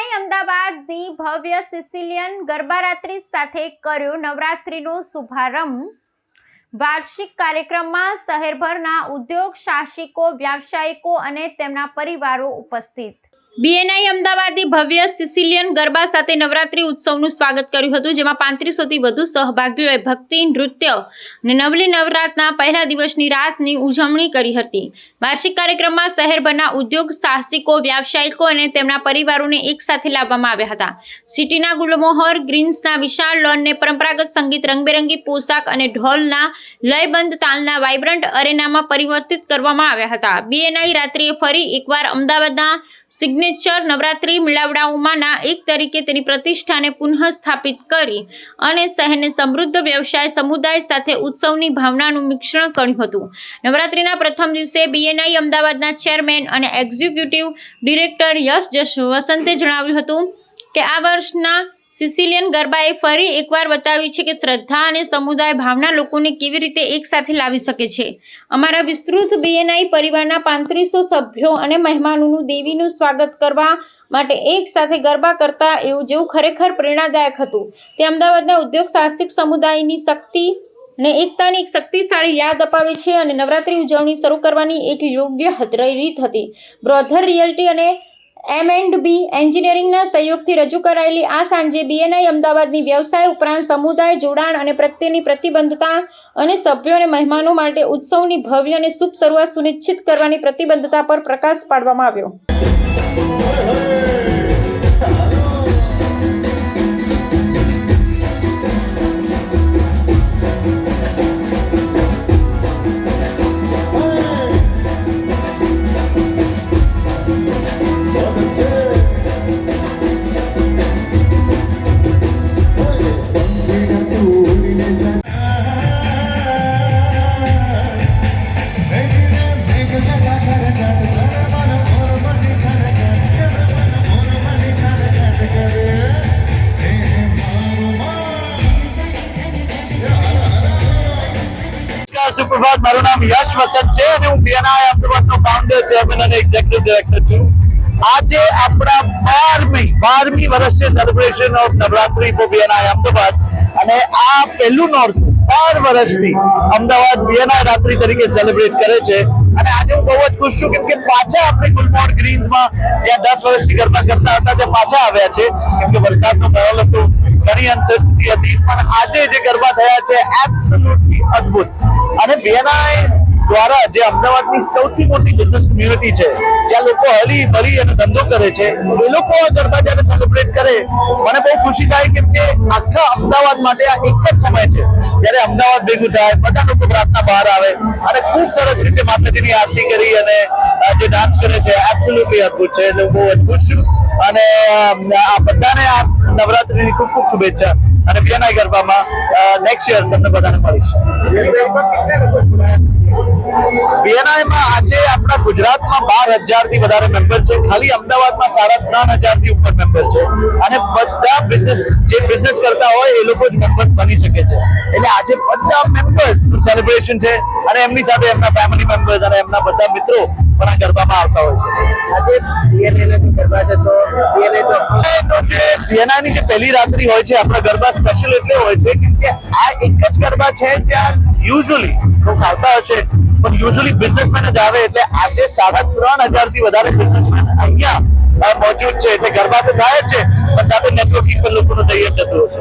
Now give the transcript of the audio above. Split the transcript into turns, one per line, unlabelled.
મીરાએ અમદાવાદની ભવ્ય સિસિલિયન ગરબારાત્રિ સાથે કર્યો નવરાત્રિનો શુભારંભ. વાર્ષિક કાર્યક્રમમાં શહેરભરના ઉદ્યોગ સાહસિકો વ્યાવસાયિકો અને તેમના પરિવારો ઉપસ્થિત. બીએનઆઈ અમદાવાદે ભવ્ય સિસિલિયન ગરબા સાથે નવરાત્રી ઉત્સવનું સ્વાગત કર્યું હતું, જેમાં પાંત્રીસોથી વધુ સહભાગીઓએ ભક્તિ, નૃત્ય અને નવલી નવરાતના પહેલા દિવસની રાતની ઉજવણી કરી હતી. વાર્ષિક કાર્યક્રમમાં શહેરભરના ઉદ્યોગ, સાહસિકો, વ્યાવસાયિકો અને તેમના પરિવારોને એકસાથે લાવવામાં આવ્યા હતા. સિટીના ગુલમોહર, ગ્રીન્સના વિશાળ લોનને પરંપરાગત સંગીત, રંગબેરંગી પોશાક અને ઢોલના લયબંધ તાલના વાઇબ્રન્ટ અરેનામાં પરિવર્તિત કરવામાં આવ્યા હતા. બીએનઆઈ રાત્રિએ ફરી એકવાર અમદાવાદના સિગ્નેચર નવરાત્રિ મેળાવડાઓમાંના એક તરીકે તેની પ્રતિષ્ઠાને પુનઃસ્થાપિત કરી અને શહેરને સમૃદ્ધ વ્યવસાય સમુદાય સાથે ઉત્સવની ભાવનાનું મિશ્રણ કર્યું હતું. નવરાત્રિના પ્રથમ દિવસે બીએનઆઈ અમદાવાદના ચેરમેન અને એક્ઝિક્યુટિવ ડિરેક્ટર યશ જશ વસંતે જણાવ્યું હતું કે આ વર્ષના સિસિલિયન ગરબાએ ફરી એકવાર બતાવ્યું છે કે શ્રદ્ધા અને સમુદાય ભાવના લોકોને કેવી રીતે એકસાથે લાવી શકે છે. અમારા વિસ્તૃત બીએનઆઈ પરિવારના પાંત્રીસો સભ્યો અને મહેમાનોનું દેવીનું સ્વાગત કરવા માટે એક સાથે ગરબા કરતા એવું જેવું ખરેખર પ્રેરણાદાયક હતું. તે અમદાવાદના ઉદ્યોગ સાહસિક સમુદાયની શક્તિ ને એકતાની એક શક્તિશાળી યાદ અપાવે છે અને નવરાત્રિ ઉજવણી શરૂ કરવાની એક યોગ્ય રીત હતી. બ્રોધર રિયલ્ટી અને એમ એન્ડ બી એન્જિનિયરિંગના સહયોગથી રજૂ કરાયેલી આ સાંજે બીએનઆઈ અમદાવાદની વ્યવસાય ઉપરાંત સમુદાય જોડાણ અને પ્રત્યેની પ્રતિબદ્ધતા અને સભ્યો અને મહેમાનો માટે ઉત્સવની ભવ્ય અને શુભ શરૂઆત સુનિશ્ચિત કરવાની પ્રતિબદ્ધતા પર પ્રકાશ પાડવામાં આવ્યો.
સુપ્રભાત, મારું નામ યશ વસંત છે અને હું બીએનઆઈ અમદાવાદનો ફાઉન્ડર ચેરમેન અને એક્ઝિક્યુટિવ ડિરેક્ટર છું. આજે આપણા બારમી બારમી વર્ષ celebration of Navratri for BNI Ahmedabad. અને આ પહેલું નોરતું, બાર વર્ષથી અમદાવાદ બીએનઆઈ રાત્રિ તરીકે સેલિબ્રેટ કરે છે. અને આજે હું બહુ જ ખુશ છું કેમ કે પાછા આપણે ગુલમોડ ગ્રીન્સમાં જ્યાં દસ વર્ષથી ગરબા કરતા હતા, ત્યાં પાછા આવ્યા છે. કેમ કે વરસાદનો માહોલ હતો, ઘણી અનસર્ટી હતી. પણ આજે જે ગરબા થયા છે એબ્સોલ્યુટલી અદ્ભુત. અને બીએનઆઈ દ્વારા જે અમદાવાદની સૌથી મોટી બિઝનેસ કમ્યુનિટી છે, જ્યાં લોકો હરી ભરી અને ધંધો કરે છે, એ લોકો આ ગરબા જ્યારે સેલિબ્રેટ કરે, મને બહુ ખુશી થાય કેમ કે આખા અમદાવાદ માટે આ એક જ સમય છે. જ્યારે અમદાવાદ ભેગું થાય, બધા લોકો પ્રાર્થના બહાર આવે અને ખૂબ સરસ રીતે માતાજીની આરતી કરી અને જે ડાન્સ કરે છે એબ્સોલ્યુટલી અદભુત છે. એટલે હું બહુ જ ખુશ છું. અને આ બધાને આ નવરાત્રીની ખૂબ ખૂબ શુભેચ્છા. અને બીએનઆઈ ગરબામાં નેક્સ્ટ યર તમને બધાને મળીશ. બીએનઆઈમાં આજે આપણા ગુજરાતમાં બાર હજારથી વધારે મેમ્બર છે. ખાલી અમદાવાદમાં સાડા ત્રણ હજારથી ઉપર મેમ્બર છે. અને બધા બિઝનેસ જે બિઝનેસ કરતા હોય એ લોકો જ મેમ્બર બની શકે છે. એટલે આજે બધા મેમ્બર્સ સેલિબ્રેશન છે. અને એમની સાથે એમના ફેમિલી મેમ્બર્સ અને એમના બધા મિત્રો પણ આ ગરબામાં આવતા હોય છે. આજે BNI ની ગરબા છે તો BNI તો જે BNI ની જે પહેલી રાત્રિ હોય છે આપણા ગરબા સ્પેશિયલ એટલે હોય છે કે આ એક જ ગરબા છે જ્યાં યુઝ્યુઅલી લોકો આવતા હશે પણ યુઝ્યુઅલી બિઝનેસમેન જ આવે એટલે આજે સાડા ત્રણ હજારથી વધારે બિઝનેસમેન અહીંયા મોજુદ છે. એટલે ગરબા તો થાય જ છે પણ સાથે નેટવર્કિંગ પણ લોકોનું થઈ જતું હશે